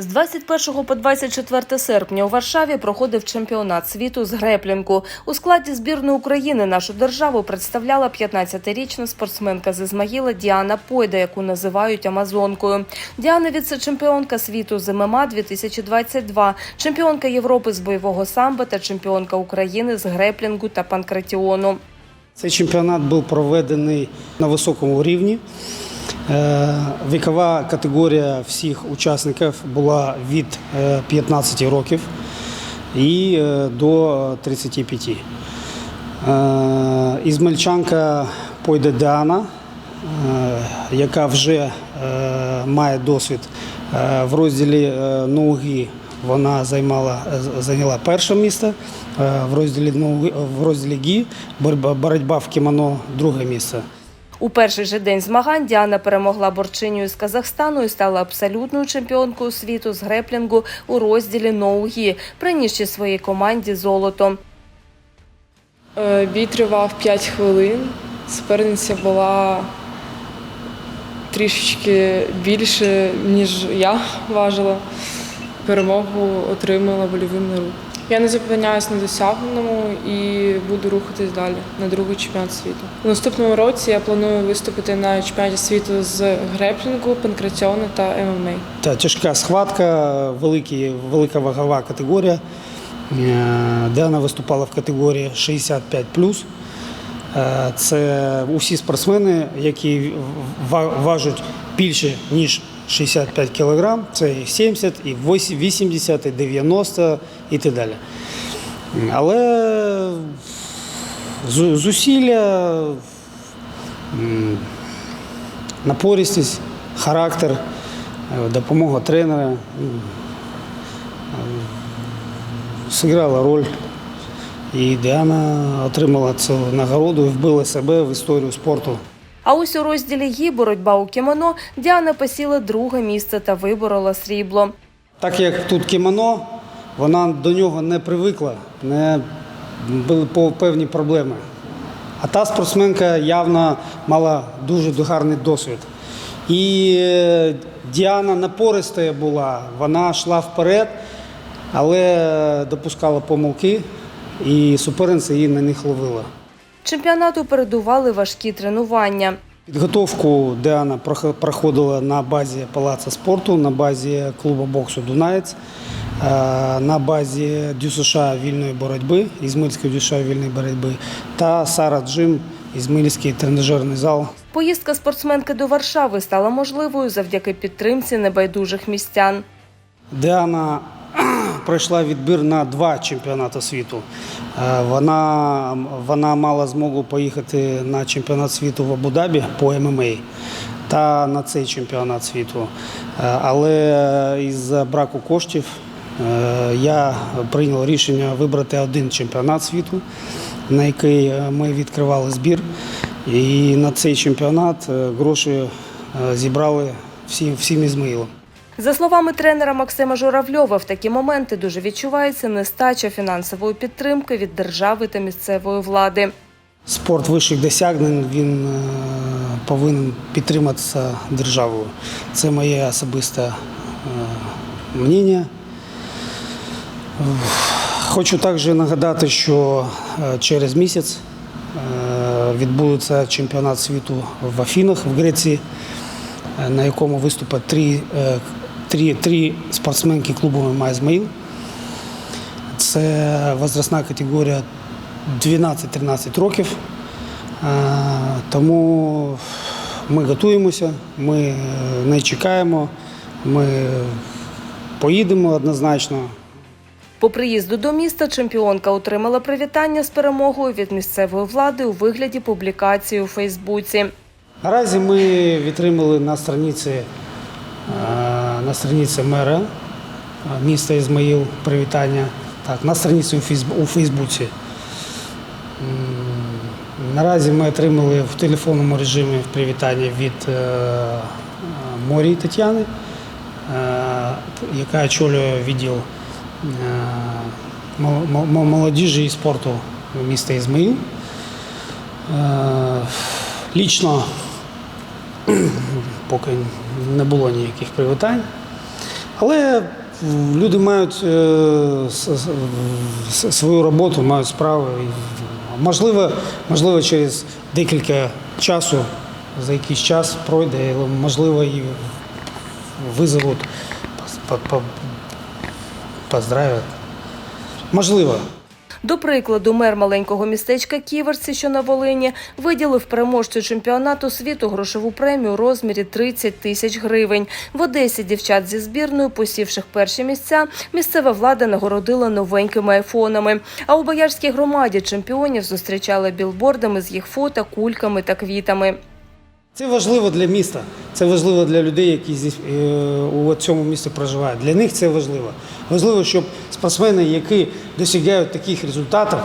З 21 по 24 серпня у Варшаві проходив чемпіонат світу з греплінгу. У складі збірної України нашу державу представляла 15-річна спортсменка з Ізмаїла Діана Пойда, яку називають Амазонкою. Діана віце-чемпіонка світу з ММА 2022, чемпіонка Європи з бойового самбо та чемпіонка України з греплінгу та панкратіону. Цей чемпіонат був проведений на високому рівні. Е, Вікова категорія всіх учасників була від е, 15 років і е, до 35. Е, Ізмельчанка Пойде Діана, е, яка вже е, має досвід е, в розділі е, ноги. Вона займала зайняла перше місце е, в розділі в розділі гі боротьба в кімоно друге місце. У перший же день змагань Діана перемогла борчиню з Казахстану і стала абсолютною чемпіонкою світу з греплінгу у розділі ноугі, принісши своїй команді золото. Е, Бій тривав 5 хвилин. Суперниця була трішечки більше, ніж я важила. Перемогу отримала вольовим на руку. Я не зупиняюсь на досягненому і буду рухатись далі на другий чемпіонат світу. У наступному році я планую виступити на чемпіонаті світу з греплінгу, панкратіону та ММА. Та тяжка схватка, великі, велика вагова категорія. Е, Діана виступала в категорії 65 Е, Це усі спортсмени, які ва- важать більше, ніж 65 кг. Це і 70, і 80, і 90 і так далі. Але зусилля, напористість, характер, е, допомога тренера зіграла роль. І Діана отримала цю нагороду і вбила себе в історію спорту. А ось у розділі гі боротьба у кімоно Діана посіла друге місце та виборола срібло. Так як тут кімоно, вона до нього не привикла, не були певні проблеми. А та спортсменка явно мала дуже гарний досвід. І е, Діана напориста була, вона йшла вперед, але допускала помилки, і суперниця її на них ловила. Чемпіонату передували важкі тренування. Підготовку Діана прох- проходила на базі Палацу спорту, на базі клубу боксу Дунаєць, е, на базі ДЮСШ вільної боротьби, Ізмильської ДЮСШ вільної боротьби та Сара Джим, Ізмильський тренажерний зал. Поїздка спортсменки до Варшави стала можливою завдяки підтримці небайдужих містян. Діана пройшла відбір на два чемпіонати світу. Е, Вона, вона мала змогу поїхати на чемпіонат світу в Абу-Дабі по ММА та на цей чемпіонат світу. Е, Але із браку коштів е, я прийняв рішення вибрати один чемпіонат світу, на який ми відкривали збір. І на цей чемпіонат гроші зібрали всім, всім Ізмаїлом. За словами тренера Максима Журавльова, в такі моменти дуже відчувається нестача фінансової підтримки від держави та місцевої влади. Спорт вищих досягнень він е, повинен підтриматися державою. Це моє особисте е, мнення. Хочу також нагадати, що е, через місяць відбудеться чемпіонат світу в Афінах в Греції, на якому виступять три, три, три спортсменки клубу «ММА «Ізмаїл». Це возрастна категорія 12-13 років. Тому ми готуємося, ми е, не чекаємо, ми поїдемо однозначно. По приїзду до міста чемпіонка отримала привітання з перемогою від місцевої влади у вигляді публікації у Фейсбуці. Наразі ми відтримали на страниці, е, на страниці мера міста Ізмаїл привітання. Так, на страниці у Фейсбу- у Фейсбуці. Наразі ми отримали в телефонному режимі привітання від е, Морії Тетяни, е, яка очолює відділ мол- молодіжі і спорту міста Ізмаїл. Лічно поки не було ніяких привітань. Але люди мають е, свою роботу, мають справу. Можливо, можливо, через декілька часу, за якийсь час пройде, можливо, і визовуть, поздравлять. Можливо. До прикладу, мер маленького містечка Ківерці, що на Волині, виділив переможцю чемпіонату світу грошову премію у розмірі 30 тисяч гривень. В Одесі дівчат зі збірною, посівших перші місця, місцева влада нагородила новенькими айфонами. А у Боярській громаді чемпіонів зустрічали білбордами з їх фото, кульками та квітами. Це важливо для міста, це важливо для людей, які е, у цьому місті проживають. Для них це важливо. Важливо, щоб спортсмени, які досягають таких результатів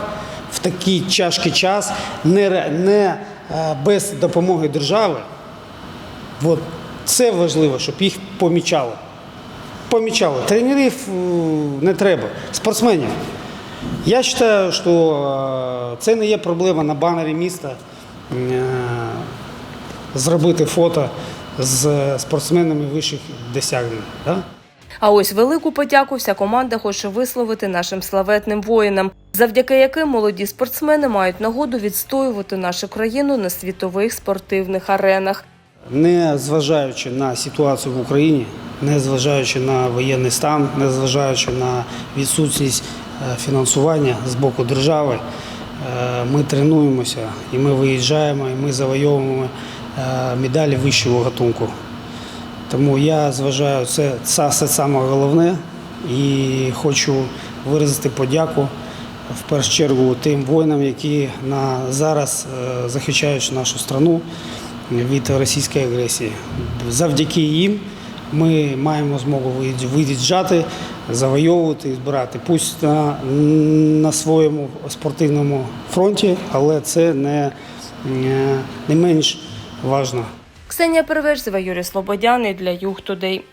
в такий тяжкий час, не, не е, без допомоги держави. От, це важливо, щоб їх помічали. Помічали. Тренерів е, не треба, спортсменів. Я вважаю, що це не є проблема на банері міста. Зробити фото з спортсменами вищих досягнень. Да? А ось велику подяку вся команда хоче висловити нашим славетним воїнам, завдяки яким молоді спортсмени мають нагоду відстоювати нашу країну на світових спортивних аренах. Не зважаючи на ситуацію в Україні, не зважаючи на воєнний стан, не зважаючи на відсутність е, фінансування з боку держави, е, ми тренуємося і ми виїжджаємо, і ми завойовуємо медалі вищого гатунку. Тому я зважаю, це, це, це саме головне і хочу виразити подяку в першу чергу тим воїнам, які на зараз е, захищають нашу страну від російської агресії. Завдяки їм ми маємо змогу виїжджати, завойовувати і збирати. Пусть на, на своєму спортивному фронті, але це не, не менш важливо. Ксенія Переверзева, Юрій Слободяний для Юг Тудей.